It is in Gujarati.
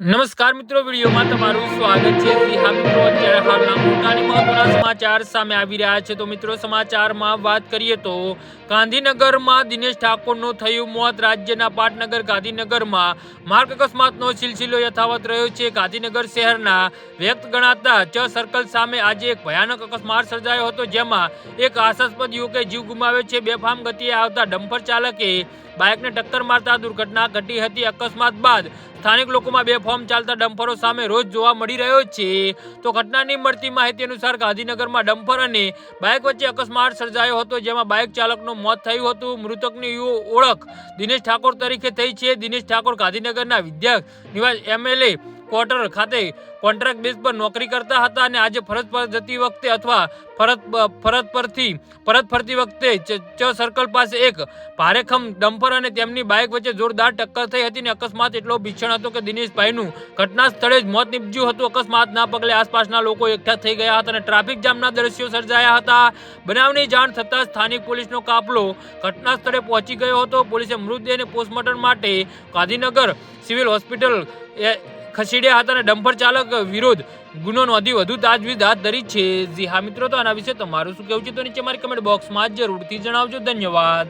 નમસ્કાર મિત્રો, વિડીયોમાં તમારું સ્વાગત છે. હા મિત્રો, અત્યારે હાલના મોટા મહત્વના સમાચાર સામે આવી રહ્યા છે. તો મિત્રો, સમાચારમાં વાત કરીએ તો ગાંધીનગરમાં દિનેશ ઠાકોરનું થયું મોત. રાજ્યના પાટનગર ગાંધીનગરમાં માર્ગ અકસ્માતનો સિલસિલો યથાવત રહ્યો છે. ગાંધીનગર શહેરના વ્યક્ત ગણાતા ચ સર્કલ સામે આજે એક ભયાનક અકસ્માત સર્જાયો હતો, જેમાં એક આશાસ્પદ યુવકે જીવ ગુમાવ્યો છે. બેફામ ગતિએ આવતા ડમ્પર ચાલકે બાઇકને ટક્કર મારતા દુર્ઘટના ઘટી હતી. અકસ્માત બાદ સ્થાનિક લોકોમાં બે ફોર્મ ચાલતા ડમ્પરો સામે રોજ જોવા મળી રહ્યો છે. તો ઘટનાની મળતી માહિતી અનુસાર ગાંધીનગરમાં ડમ્પર અને બાઇક વચ્ચે અકસ્માત સર્જાયો હતો, જેમાં બાઇક ચાલકનું મોત થયું હતું. મૃતકની ઓળખ દિનેશ ઠાકોર તરીકે થઈ છે. દિનેશ ઠાકોર ગાંધીનગરના વિદ્યા નિવાસ એમએલએ ક્વાર્ટર ખાતે કોન્ટ્રાક્ટ બેઝ પર નોકરી કરતા હતા અને આજે ફરજ પર જતી વખતે અથવા ફરજ ફરજ પરથી પરત ફરતી વખતે ચ સર્કલ પાસે એક ભારેખમ ડમ્પર અને તેમની બાઇક વચ્ચે જોરદાર ટક્કર થઈ હતી અને અકસ્માત એટલો ભીષણ હતો કે દિનેશભાઈનું ઘટના સ્થળે જ મોત નીપજ્યું હતું. અકસ્માતના પગલે આસપાસના લોકો એકઠા થઈ ગયા હતા અને ટ્રાફિક જામના દ્રશ્યો સર્જાયા હતા. બનાવની જાણ થતાં સ્થાનિક પોલીસનો કાફલો ઘટના સ્થળે પહોંચી ગયો હતો. પોલીસે મૃતદેહને પોસ્ટમોર્ટમ માટે ગાંધીનગર સિવિલ હોસ્પિટલ ખસેડ્યા હતા અને ડમ્પર ચાલક વિરોધ. ગુનો નોંધી વધુ તાજવીજ હાથ ધરી છે. જી હા મિત્રો, તો આના વિશે તમારું શું કહેવું છે? તો નીચે મારી કમેન્ટ બોક્સમાં જરૂરથી જણાવજો. ધન્યવાદ.